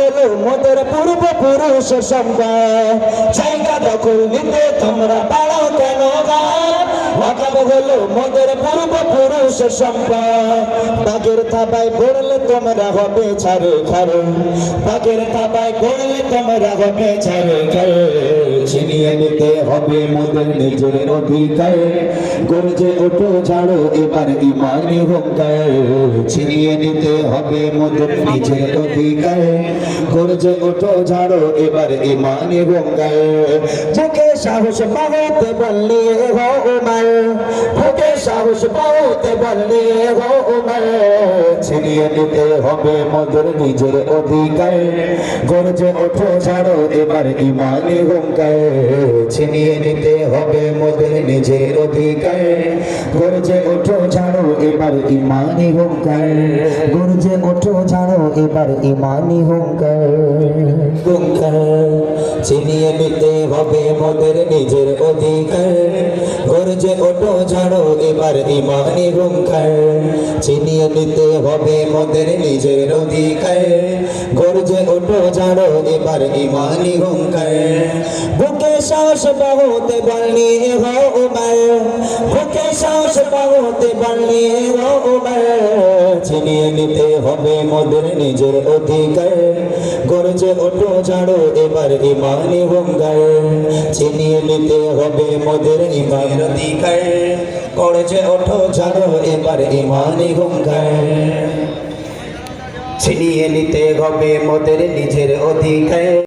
হলো মোদের পূর্বপুরুষের সম্পদ। জায়গা দখল নিতে তোমরা পারো কেন হলো মোদের পূর্বপুরুষের সম্পদ। বাগের থাবায় পড়লে তোমরা হবে ছাড়ে খারে বাগের থাবায় পড়লে তোমরা হবে ছাড়ে খারে ছিনিয়ে নিতে হবে মোদের নিজের অধিকার। গর্জে ওঠো ছাড়ো এবার ইমানি হোকার ছিনিয়ে নিতে হবে মোদের নিজের অধিকার। গর্জে ওঠো ছাড়ো এবার ইমানি হোকার বুকে সাহস পাওয়াতে বললে হো বুকে সাহস পাওয়াতে বললে হো উমার, ছিনিয়ে নিতে হবে মোদের নিজের অধিকার। গর্জে ওঠো, ছাড়ো এবার ইমানি হোকার ছিনিয়ে নিতে হবে মোদের নিজের অধিকার। গর্জে ওঠো, ছাড়ো এবার ইমানি হোকার গর্জে ওঠো, ছাড়ো এবার ইমানি হোকার হোকার ছিনিয়ে নিতে হবে মোদের নিজের অধিকার। গর্জে ওঠো, ছাড়ো এবার ইমানি হোকার ছিনিয়ে নিতে হবে মোদের নিজের অধিকার। গর্জে ওঠো, ছাড়ো এবার ইমানি হোকার বুকে সাহস পাহতে বলনি হো উমর। বুকে সাহস পাহতে বলনি হো উমর। ছিনিয়ে নিতে হবে মোদের নিজের অধিকার। গরজে ওঠো ছাড়ো এবার ইমানি হোঙ্গার ছিনিয়ে নিতে হবে মোদের ইমান অধিকার করছে ওঠো ছাড়ো এবার ইমানি হোঙ্গার ছিনিয়ে নিতে হবে মোদের নিজের অধিকার